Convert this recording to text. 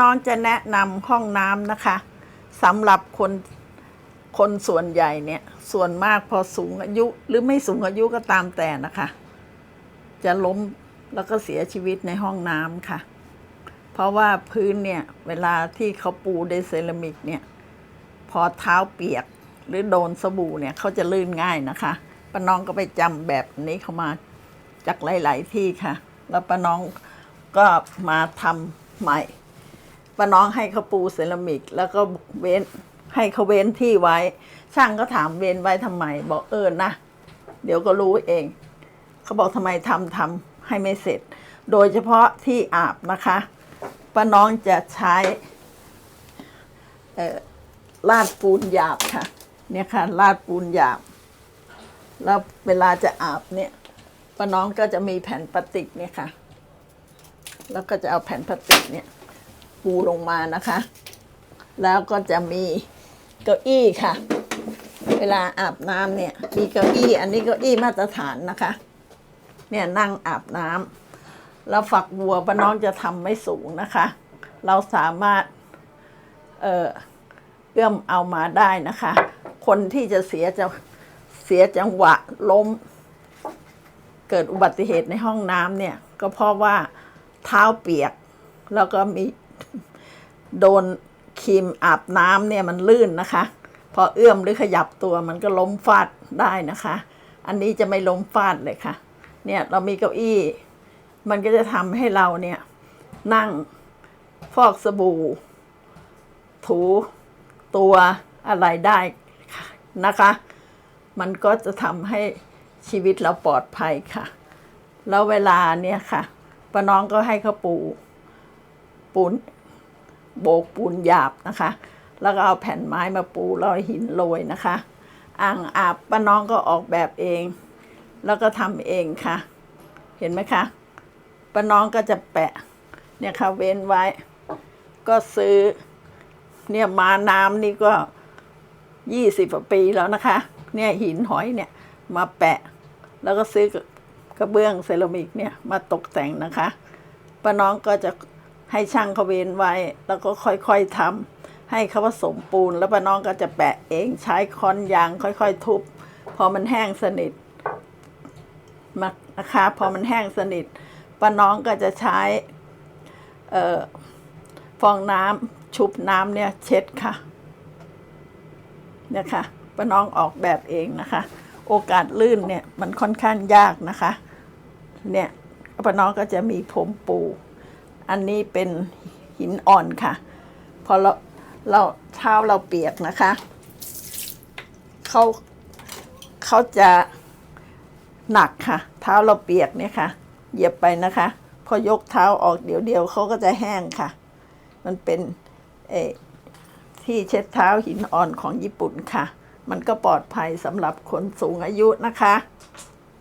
น้องจะแนะนำห้องน้ำนะคะสำหรับคนคนส่วนใหญ่เนี่ย ส่วนมากพอสูงอายุหรือไม่สูงอายุก็ตามแต่นะคะ จะล้มแล้วก็เสียชีวิตในห้องน้ำค่ะ เพราะว่าพื้นเนี่ย เวลาที่เขาปูด้วยเซรามิกเนี่ย พอเท้าเปียกหรือโดนสบู่เนี่ยเขาจะลื่นง่ายนะคะป้าน้องก็ไปจำแบบนี้เขามาจากหลาย ๆ ที่ค่ะ แล้วป้าน้องก็มาทำใหม่ ป้าน้องให้เขาปูเซรามิก แล้วก็เว้นให้เขาเว้นที่ไว้ ช่างก็ถามเว้นไว้ทำไม บอกเออนะเดี๋ยวก็รู้เอง เขาบอกทำไมทำทำให้ไม่เสร็จ โดยเฉพาะที่อาบนะคะป้าน้องจะใช้ออลาดปูนหยาบค่ะ เนี่ยค่ะลาดปูนหยาบ แล้วเวลาจะอาบเนี่ยป้าน้องก็จะมีแผ่นพลาสติกเนี่ยค่ะ แล้วก็จะเอาแผ่นพลาสติกเนี่ย ปูลงมานะคะ แล้วก็จะมีเก้าอี้ค่ะ เวลาอาบน้ำเนี่ยมีเก้าอี้ อันนี้เก้าอี้มาตรฐานนะคะ เนี่ยนั่งอาบน้ำแล้วฝักบัวป้าน้องจะทำไม่สูงนะคะ เราสามารถ เอ่อเอื้อมเอามาได้นะคะ คนที่จะเสียจะเสียจังหวะล้ม เกิดอุบัติเหตุในห้องน้ำเนี่ย ก็เพราะว่าเท้าเปียก แล้วก็มี โดนครีมอาบน้ำเนี่ยมันลื่นนะคะ พอเอื้อมหรือขยับตัวมันก็ล้มฟาดได้นะคะ อันนี้จะไม่ล้มฟาดเลยค่ะ เนี่ยเรามีเก้าอี้ มันก็จะทำให้เราเนี่ย นั่งฟอกสบู่ ถูตัวอะไรได้ะนะคะ มันก็จะทำให้ชีวิตเราปลอดภัยค่ะ แล้วเวลาเนี่ยค่ะป้าน้องก็ให้เขาปู ปูนโบกปูนหยาบนะคะ แล้วก็เอาแผ่นไม้มาปูแล้วเอาหินโรยนะคะ อ่างอาบป้าน้องก็ออกแบบเอง แล้วก็ทำเองค่ะ เห็นไหมคะป้าน้องก็จะแปะเนี่ยค่ะเว้นไว้ ก็ซื้อเนี่ยมาน้ำนี่ก็ยี่สิบปีแล้วนะคะ เนี่ยหินหอยเนี่ยมาแปะ แล้วก็ซื้อกระเบื้องเซรามิกเนี่ยมาตกแต่งนะคะป้าน้องก็จะ ให้ช่างเขาเวนไว้ แล้วก็ค่อยๆทำให้เขาผสมปูน แล้วป้าน้องก็จะแปะเองใช้ค้อนยางค่อยๆ ทุบ พอมันแห้งสนิทมานะคะพอมันแห้งสนิทป้าน้องก็จะใช้เออฟองน้ำชุบน้ำเนี่ยเช็ดค่ะเนี่ยค่ะป้าน้องออกแบบเองนะคะ โอกาสลื่นเนี่ยมันค่อนข้างยากนะคะ เนี่ยป้าน้องก็จะมีผมปู อันนี้เป็นหินอ่อนค่ะ พอเราเราเท้าเราเปียกนะคะเขาเขาจะหนักค่ะ เท้าเราเปียกเนี่ยค่ะ เหยียบไปนะคะ พอยกเท้าออกเดี๋ยวเดียวเขาก็จะแห้งค่ะ มันเป็นเออที่เช็ดเท้าหินอ่อนของญี่ปุ่นค่ะ มันก็ปลอดภัยสำหรับคนสูงอายุนะคะ